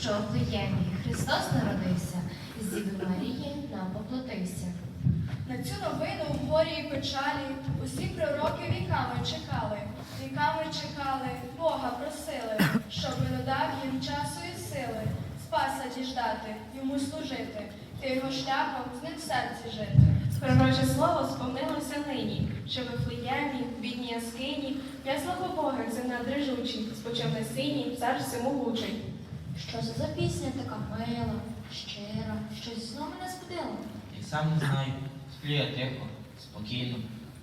що в Вифлеємі Христос народився, з Діви Марії нам поплатився. На цю новину в горі і печалі усі пророки віками чекали, віками чекали, Бога просили, щоб не дав їм часу і сили, спаса діждати, йому служити, ти його шляхом з ним в серці жити. Пророче слово сповнилося нині, що в Вифлеємі, в бідній яскині, ясного Бога сина дрижучий, спочив на синій, цар всемогучий. Що це за пісня така мила, щира, щось знову мене збудило? І сам не знаю, сплю я тихо, спокійно,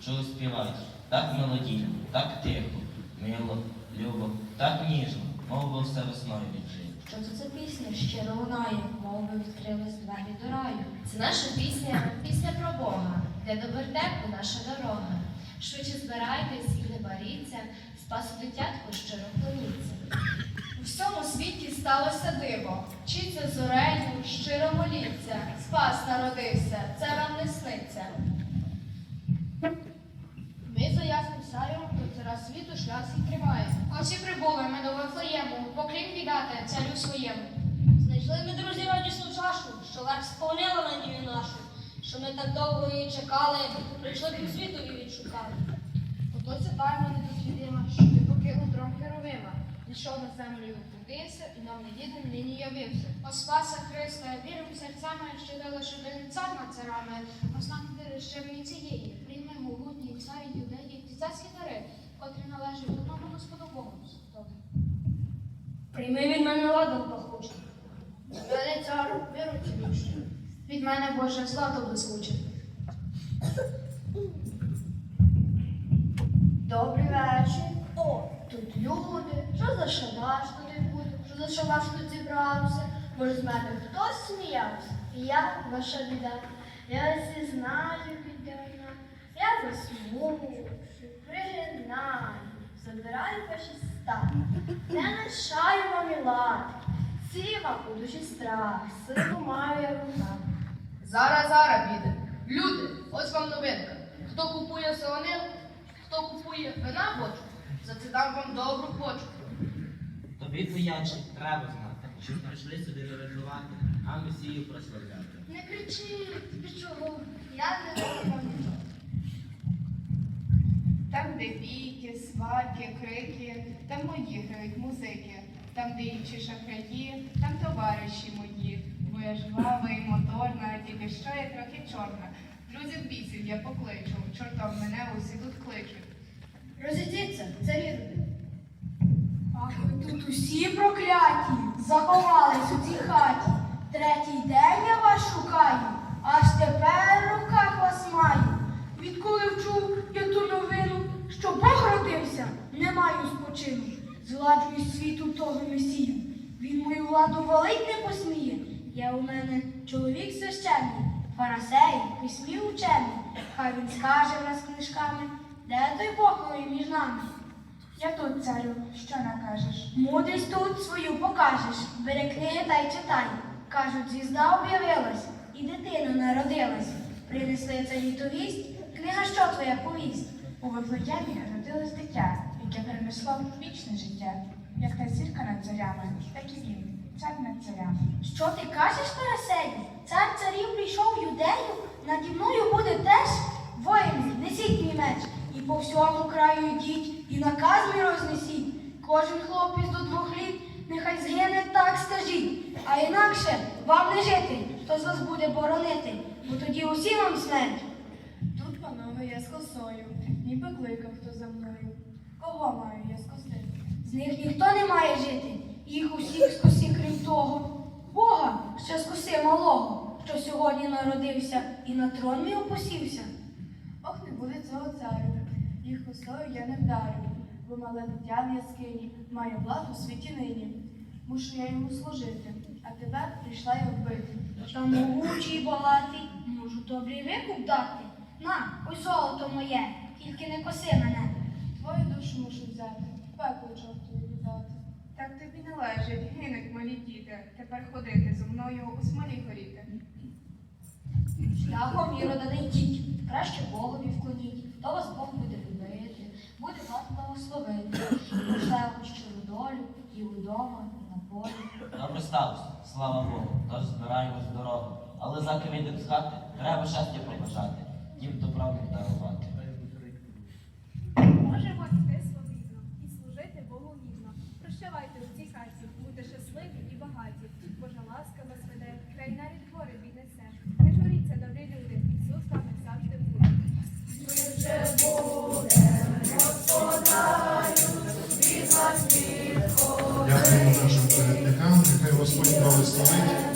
чую співають. Так мелодійно, так тихо, мило, любо, так ніжно, мов би все весною віджив. Що це за пісня щиро лунає, мов би відкрились двері до раю. Це наша пісня, пісня про Бога, де до вертепу наша дорога. Швидше збирайтесь і не боріться, спасу дитятку щиро клоніться. Сталося диво, вчиться зорею, щиро моліться, спас народився, це вам не сниться. Ми за ясним саєм до цара світу шлях свій триває. Ось і прибули ми до Вифлеєму, поклін віддати царю своєму. Знайшли ми, друзі, радісну чашу, що легк сповнила надію нашу, що ми так довго її чекали, прийшли під світові відшукали. Ото це тайма не дослідима, що ти покинув трон Херовима. Пішов на землю покинься, і нам не дідом нині явився. О Спаса Христа, віримо серцями, що ти лише один цар над царами. Ознак щебні цієї, прийми могутній цар юдеї, царські дари, котрі належать одному Господу Богу. Прийми від мене ладом пахучий. Мене цару віру цілющу. Від мене Боже злато блискуче. Добрий вечір. О, тут люди. Що за буде? Що за шабаш тут зібрався? Може, з мене хтось сміявся? І я ваша біда. Я зізнаю піддана. Я засмучу, пригинаю, забираю ваші стани. Не лишаю вам і лати. Сіва у душі страх, силу маю я в руках. Зараз, зараз, піде. Люди, ось вам новинка. Хто купує солонину, хто купує вина бочку, за це дам вам добру почку. Твояче, треба знати, що прийшли сюди не рятувати, а Месію прославляти. Не кричіть, тобі чого? Я не нічого. Там, де бійки, сварки, крики, там мої грають музики, там, де інші шахраї, там товариші мої. Бо я жвава і моторна, тільки що я трохи чорна. Друзів бісів я покличу, чортом мене усі тут кличуть. Розійдіться, це люди. Ах, тут усі прокляті, заховались у цій хаті. Третій день я вас шукаю, аж тепер в руках вас маю. Відколи вчув я ту новину, що Бог родився, не маю спочину. Зладжую світу того месію. Він мою владу валить не посміє. Є у мене чоловік священний, фарасей, письмів учений. Хай він скаже враз книжками, де той Бог новий між нами. Я тут, царю, що накажеш? Мудрість тут свою покажеш. Бери книги та й читай. Кажуть, звізда об'явилась, і дитина народилась. Принесли царі ту вість, книга що твоя повість? У Вифлеємі родилось дитя, яке перенесло вічне життя. Як та зірка над царями, так і він, цар над царями. Що ти кажеш, Фарасею? Цар царів прийшов в юдею, наді мною буде теж. Воїни, несіть мій меч, і по всьому краю йдіть, і наказ мій рознесіть. Кожен хлопець до двох літ, нехай згине так скажіть, а інакше вам не жити, хто з вас буде боронити, бо тоді усі вам смерть. Тут, панове, я з косою, ніби кликав хто за мною. Кого маю я скосити? З них ніхто не має жити, їх усіх скоси, крім того. Бога, що скоси малого, що сьогодні народився і на трон мій опосівся. Ох, не буде цього царю. Їх косою я не вдарю, бо мале дитя в яскині має владу у світі нині. Мушу я йому служити, а тебе прийшла я вбити. Та могучий і багатий, можу добрий викуп дати. На, ось золото моє, тільки не коси мене. Твою душу мушу взяти, пекло чортові віддати. Так тобі належить, гинуть малі діти, тепер ходити зо мною у смолі горіти. Шляхом Ірода не йдіть, краще Богові вклоніть, то вас Бог буде вас благословити. долю, і удома, і на полі. Добре сталося, слава Богу, тож збираємось в дорогу. Але заки вийдемо з хати, треба щастя побажати, дім добровник дарувати. Дякуємо нашим передникам, нехай Господь благословить